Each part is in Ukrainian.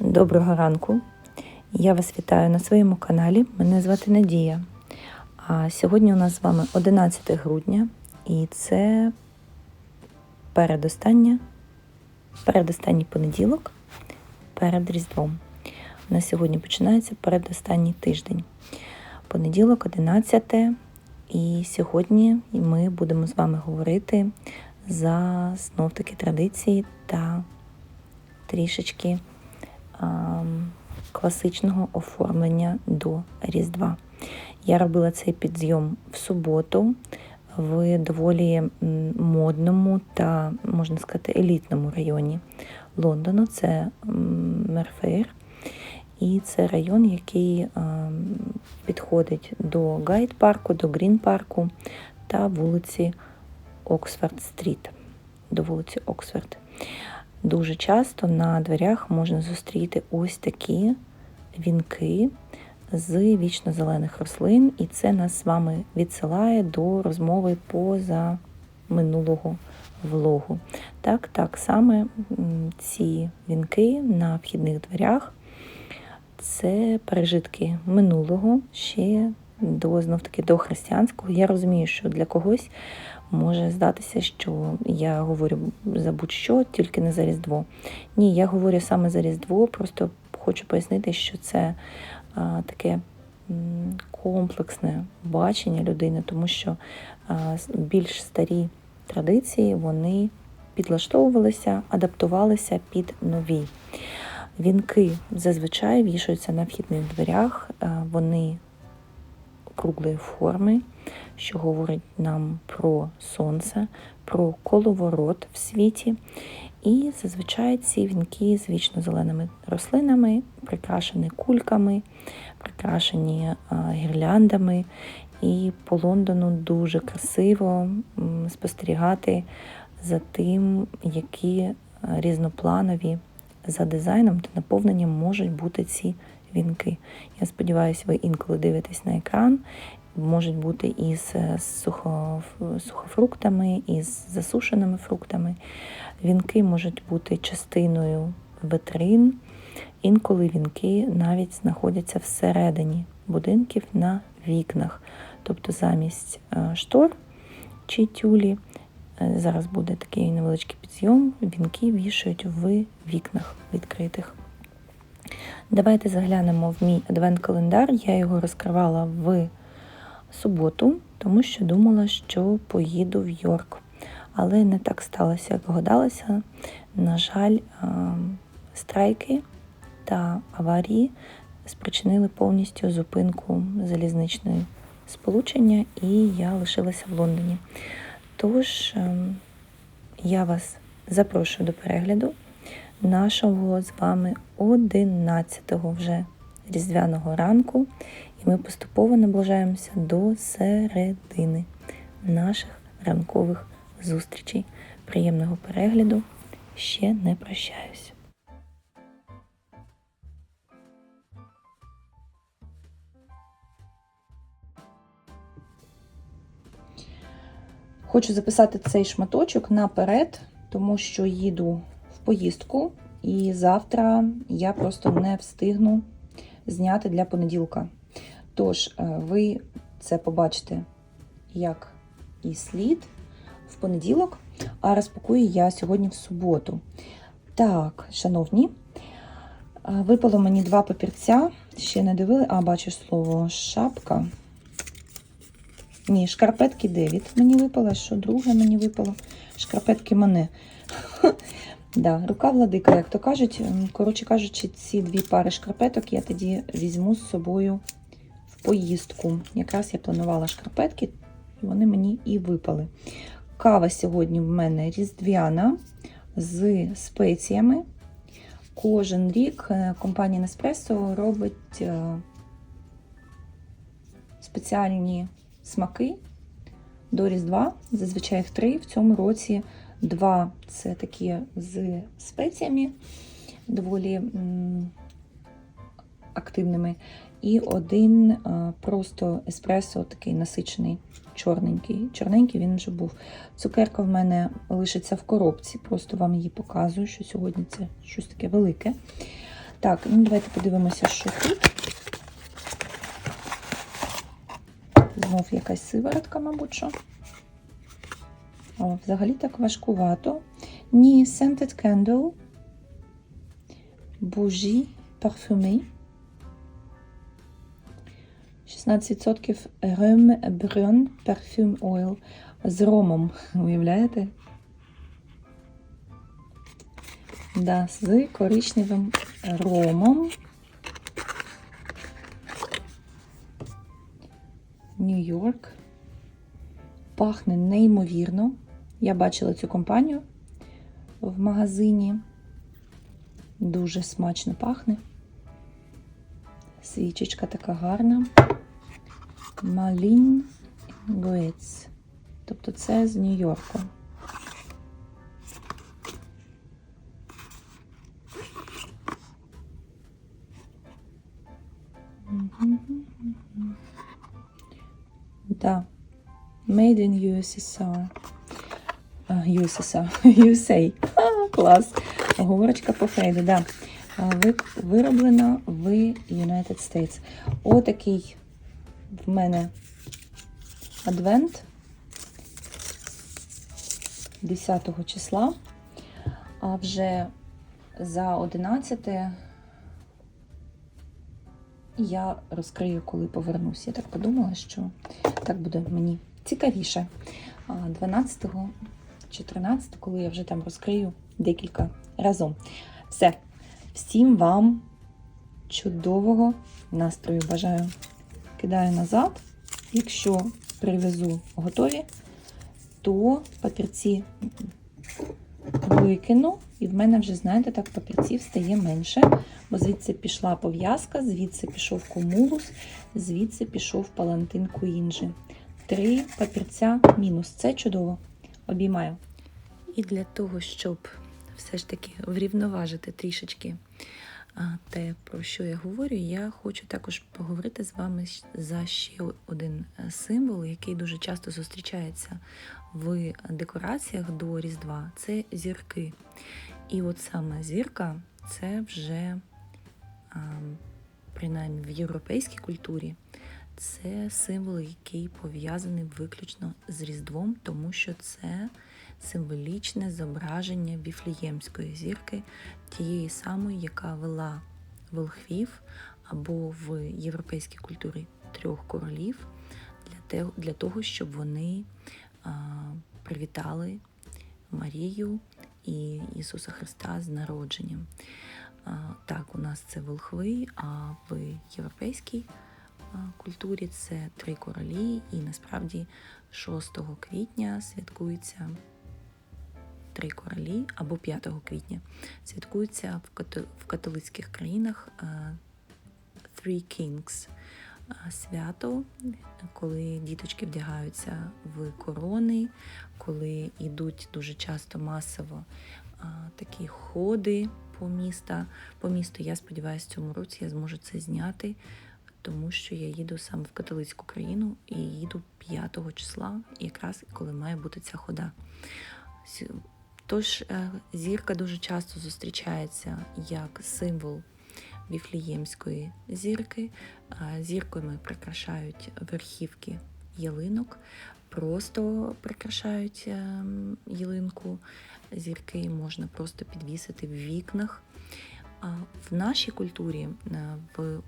Доброго ранку. Я вас вітаю на своєму каналі. Мене звати Надія. А сьогодні у нас з вами 11 грудня, і це передостання, передостанній понеділок перед Різдвом. У нас сьогодні починається передостанній тиждень. Понеділок, 11. І сьогодні ми будемо з вами говорити за знов таки традиції та трішечки класичного оформлення до Різдва. Я робила цей підйом в суботу в доволі модному та, можна сказати, елітному районі Лондону. Це Мерфейр. І це район, який підходить до Гайд-парку, до Грін-парку та вулиці Оксфорд-стріт. До вулиці Оксфорд. Дуже часто на дверях можна зустріти ось такі вінки з вічно-зелених рослин, і це нас з вами відсилає до розмови поза минулого влогу. Так, так саме ці вінки на вхідних дверях це пережитки минулого ще до знов таки до християнського. Я розумію, що для когось може здатися, що я говорю за будь-що, тільки не за Різдво. Ні, я говорю саме за Різдво, просто хочу пояснити, що це а, таке комплексне бачення людини, тому що більш старі традиції вони підлаштовувалися, адаптувалися під нові. Вінки зазвичай вішаються на вхідних дверях, вони круглої форми, що говорить нам про сонце, про коловорот в світі. І зазвичай ці вінки з вічно-зеленими рослинами, прикрашені кульками, прикрашені гірляндами. І по Лондону дуже красиво спостерігати за тим, які різнопланові за дизайном та наповненням можуть бути ці вінки. Я сподіваюся, ви інколи дивитесь на екран. Можуть бути із е, сухо, сухофруктами, із засушеними фруктами. Вінки можуть бути частиною витрин. Інколи вінки навіть знаходяться всередині будинків на вікнах. Тобто замість е, штор чи тюлі, е, зараз буде такий невеличкий підйом, вінки вішають в вікнах відкритих. Давайте заглянемо в мій адвент-календар. Я його розкривала в суботу, тому що думала, що поїду в Йорк. Але не так сталося, як гадалося. На жаль, страйки та аварії спричинили повністю зупинку залізничної сполучення, і я лишилася в Лондоні. Тож ем, я вас запрошую до перегляду нашого з вами 11-го вже різдвяного ранку, і ми поступово наближаємося до середини наших ранкових зустрічей. Приємного перегляду. Ще не прощаюсь. Хочу записати цей шматочок наперед, тому що їду поїздку, і завтра я просто не встигну зняти для понеділка. Тож, е, ви це побачите як і слід в понеділок, а розпакую я сьогодні в суботу. Так, шановні, е, випало мені два папірця, ще не дивили, а бачу слово шапка. Ні, шкарпетки Девід мені випало, що друге мені випало. Шкарпетки мене. Да, рука владика, як то кажуть. Коротше кажучи, ці дві пари шкарпеток я тоді візьму з собою в поїздку. Якраз я планувала шкарпетки, і вони мені і випали. Кава сьогодні в мене різдвяна з спеціями. Кожен рік е, компанія Nespresso робить е, спеціальні смаки до Різдва. Зазвичай їх три. В цьому році два це такі з спеціями, доволі активними. І один просто еспресо, такий насичений, чорненький. Чорненький він вже був. Цукерка в мене лишиться в коробці, просто вам її показую, що сьогодні це щось таке велике. Так, ну давайте подивимося, що тут. Знов якась сиворотка, мабуть, що. Взагалі так важкувато. Ні, Scented Candle. Bougie Parfumé. 16% Rhum Brun Parfum Oil. З ромом, уявляєте? Да, з коричневим ромом. Нью-Йорк. Пахне неймовірно. Я бачила цю компанію в магазині. Дуже смачно пахне. Свічечка така гарна. Малін Гуець. Тобто це з Нью-Йорку. Да. Made in USSR. А, USSR. USA. Клас. Оговорочка по фейду, да. Вироблена в United States. Отакий в мене адвент 10 числа. А вже за 11 я розкрию, коли повернусь. Я так подумала, що так буде мені цікавіше. 12-го чи 13 коли я вже там розкрию декілька разом. Все. Всім вам чудового настрою бажаю. Кидаю назад. Якщо привезу готові, то папірці викину, і в мене вже, знаєте, так папірців стає менше, бо звідси пішла пов'язка, звідси пішов комулус, звідси пішов палантин куінджі. Три папірця мінус. Це чудово. Обіймаю. І для того, щоб все ж таки врівноважити трішечки те, про що я говорю, я хочу також поговорити з вами за ще один е, символ, який дуже часто зустрічається в декораціях до Різдва. Це зірки. І от саме зірка це вже, принаймні в європейській культурі, це символ, який пов'язаний виключно з Різдвом, тому що це символічне зображення Віфліємської зірки, тієї самої, яка вела волхвів або в європейській культурі трьох королів для, того, щоб вони привітали Марію і Ісуса Христа з народженням. Так, у нас це волхви, а в європейській культурі це три королі, і насправді 6 квітня святкується три королі або 5 квітня святкується в, католицьких країнах Three Kings свято, коли діточки вдягаються в корони, коли йдуть дуже часто масово такі ходи по міста. По місту, я сподіваюся, в цьому році я зможу це зняти, тому що я їду саме в католицьку країну і їду 5 числа, якраз коли має бути ця хода. Тож е, зірка дуже часто зустрічається як символ віфліємської зірки. А Зірками прикрашають верхівки ялинок, просто прикрашають ем, ялинку. Зірки можна просто підвісити в вікнах. В нашій культурі, е, в,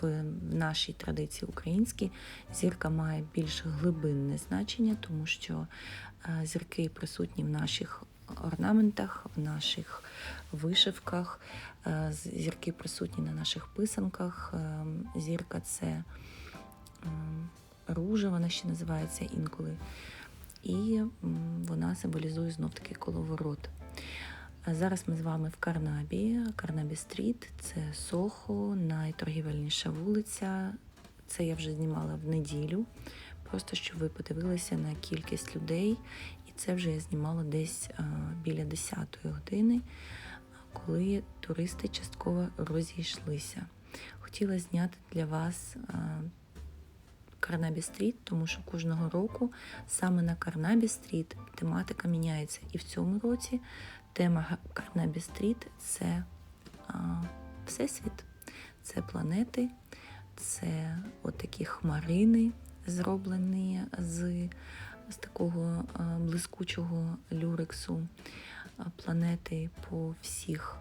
в- нашій традиції українській, зірка має більш глибинне значення, тому що е, зірки присутні в наших орнаментах, в наших вишивках, е, зірки присутні на наших писанках. Е, Зірка це ружа, вона ще називається інколи. І вона символізує знов таки коловорот. Зараз ми з вами в Карнабі. Карнабі Стріт це Сохо, найторгівельніша вулиця. Це я вже знімала в неділю, просто щоб ви подивилися на кількість людей. І це вже я знімала десь біля 10-ї години, коли туристи частково розійшлися. Хотіла зняти для вас Карнабі Стріт, тому що кожного року саме на Карнабі Стріт тематика міняється. І в цьому році тема Карнабі Стріт це а, всесвіт, це планети, це отакі хмарини, зроблені з, з такого а, блискучого люрексу а, планети по всіх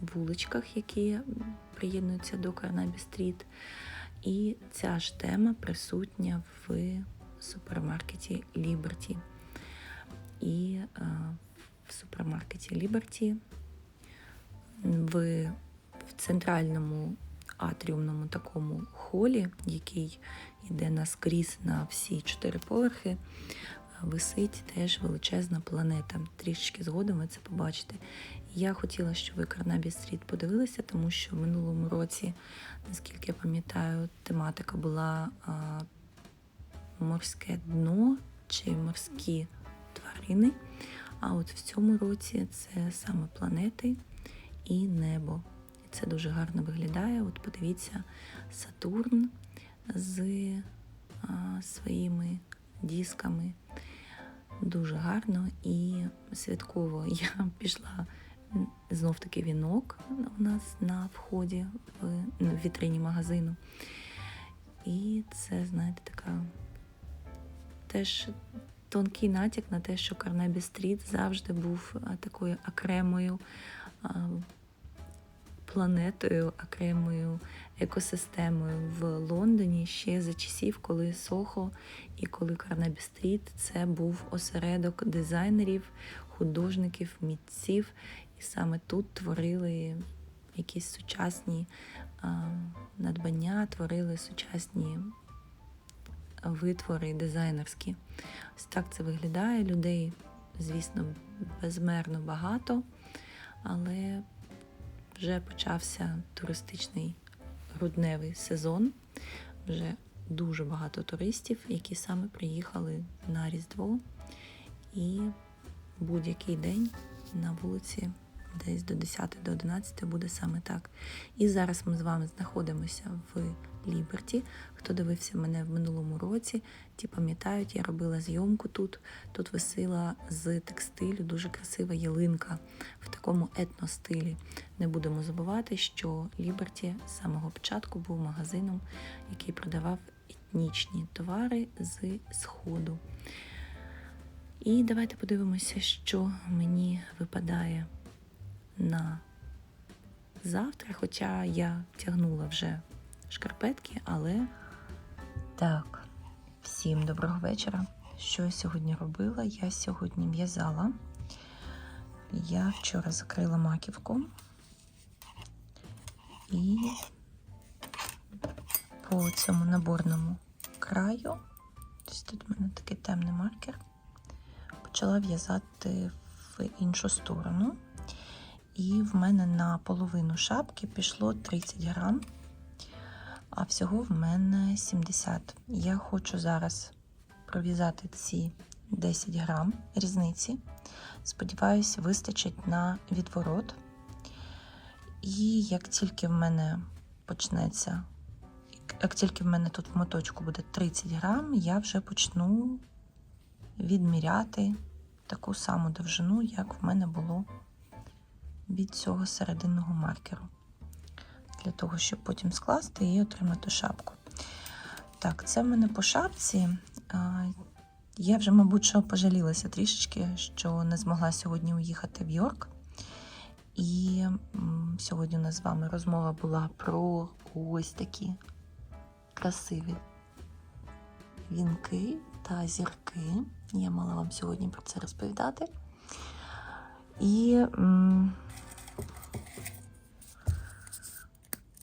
вуличках, які приєднуються до Карнабі Стріт. І ця ж тема присутня в супермаркеті Liberty. І в супермаркеті Liberty в, центральному атріумному такому холі, який йде наскрізь на всі чотири поверхи, висить теж величезна планета. Трішечки згодом ви це побачите. Я хотіла, щоб ви Карнабі Стріт подивилися, тому що в минулому році, наскільки я пам'ятаю, тематика була а, морське дно чи морські тварини. А от в цьому році це саме планети і небо. І це дуже гарно виглядає. От подивіться, Сатурн з а, своїми дисками. Дуже гарно і святково я пішла знов таки вінок у нас на вході в, в вітрині магазину. І це, знаєте, така теж тонкий натяк на те, що Карнебі Стріт завжди був такою окремою планетою, окремою екосистемою в Лондоні ще за часів, коли Сохо і коли Карнебі Стріт це був осередок дизайнерів, художників, митців, і саме тут творили якісь сучасні надбання, творили сучасні витвори дизайнерські. Ось так це виглядає. Людей, звісно, безмерно багато, але вже почався туристичний грудневий сезон. Вже дуже багато туристів, які саме приїхали на Різдво. І будь-який день на вулиці десь до 10 до 11 буде саме так. І зараз ми з вами знаходимося в Ліберті. Хто дивився мене в минулому році, ті пам'ятають, я робила зйомку тут. Тут висила з текстилю дуже красива ялинка в такому етностилі. Не будемо забувати, що Ліберті з самого початку був магазином, який продавав етнічні товари з Сходу. І давайте подивимося, що мені випадає на завтра, хоча я тягнула вже шкарпетки, але так, всім доброго вечора. Що я сьогодні робила? Я сьогодні в'язала. Я вчора закрила маківку і по цьому наборному краю, тут у мене такий темний маркер, почала в'язати в іншу сторону. І в мене на половину шапки пішло 30 грам, а всього в мене 70. Я хочу зараз пров'язати ці 10 грам різниці. Сподіваюсь, вистачить на відворот. І як тільки в мене почнеться, як тільки в мене тут в моточку буде 30 грам, я вже почну відміряти таку саму довжину, як в мене було від цього серединного маркеру. Для того, щоб потім скласти і отримати шапку. Так, це в мене по шапці. Я вже, мабуть, що пожалілася трішечки, що не змогла сьогодні уїхати в Йорк. І сьогодні у нас з вами розмова була про ось такі красиві вінки та зірки. Я мала вам сьогодні про це розповідати. І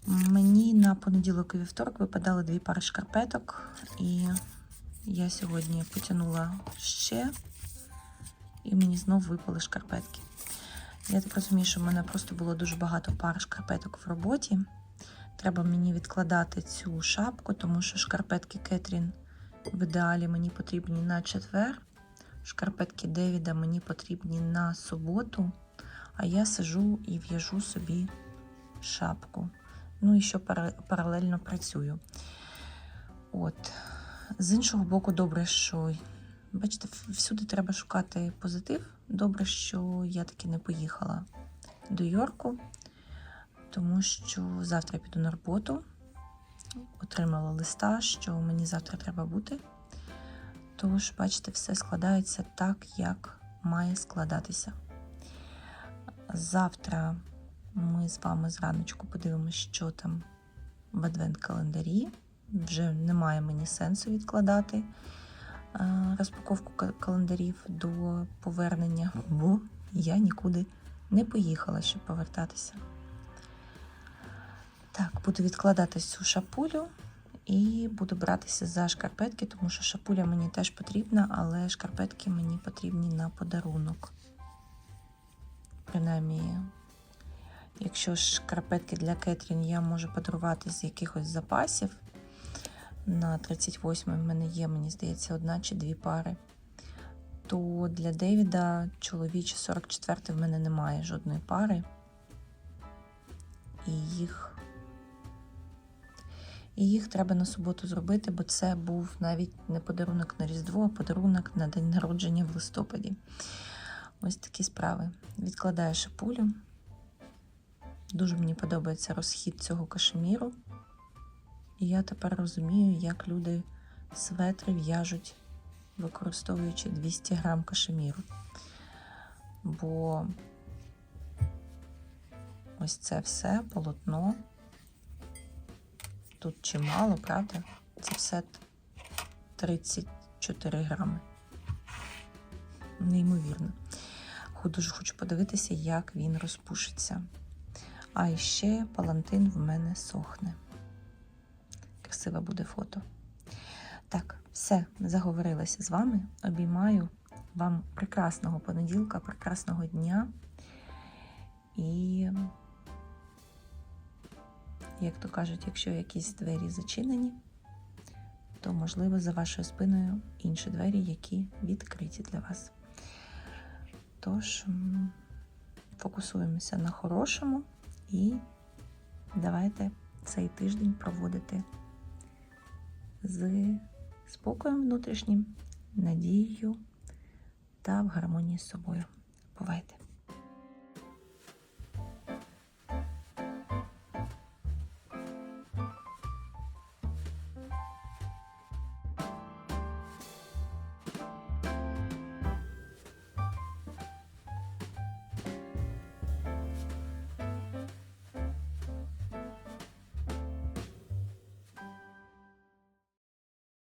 Мені на понеділок і вівторок випадали дві пари шкарпеток, і я сьогодні потягнула ще, і мені знов випали шкарпетки. Я так розумію, що в мене просто було дуже багато пар шкарпеток в роботі. Треба мені відкладати цю шапку, тому що шкарпетки Кетрін в ідеалі мені потрібні на четвер. Шкарпетки Девіда мені потрібні на суботу, а я сижу і в'яжу собі шапку. Ну і що паралельно працюю. От. З іншого боку, добре, що, бачите, всюди треба шукати позитив. Добре, що я таки не поїхала до Йорку, тому що завтра я піду на роботу. Отримала листа, що мені завтра треба бути. Тож, бачите, все складається так, як має складатися. Завтра ми з вами зраночку подивимося, що там в адвент-календарі. Вже немає мені сенсу відкладати е, розпаковку календарів до повернення, бо я нікуди не поїхала, щоб повертатися. Так, буду відкладати цю шапулю і буду братися за шкарпетки, тому що шапуля мені теж потрібна, але шкарпетки мені потрібні на подарунок. Принаймні, якщо шкарпетки для Кетрін я можу подарувати з якихось запасів. На 38 в мене є, мені здається, одна чи дві пари. То для Девіда чоловічі 44 в мене немає жодної пари. І їх і їх треба на суботу зробити, бо це був навіть не подарунок на Різдво, а подарунок на день народження в листопаді. Ось такі справи. Відкладаю шапулю. Дуже мені подобається розхід цього кашеміру. І я тепер розумію, як люди светри в'яжуть, використовуючи 200 грам кашеміру. Бо ось це все полотно. Тут чимало, правда? Це все 34 грами. Неймовірно. Дуже хочу подивитися, як він розпушиться. А ще палантин в мене сохне. Красиве буде фото. Так, все, заговорилася з вами. Обіймаю вам прекрасного понеділка, прекрасного дня. І, як то кажуть, якщо якісь двері зачинені, то, можливо, за вашою спиною інші двері, які відкриті для вас. Тож, фокусуємося на хорошому і давайте цей тиждень проводити з спокоєм внутрішнім, надією та в гармонії з собою. Бувайте!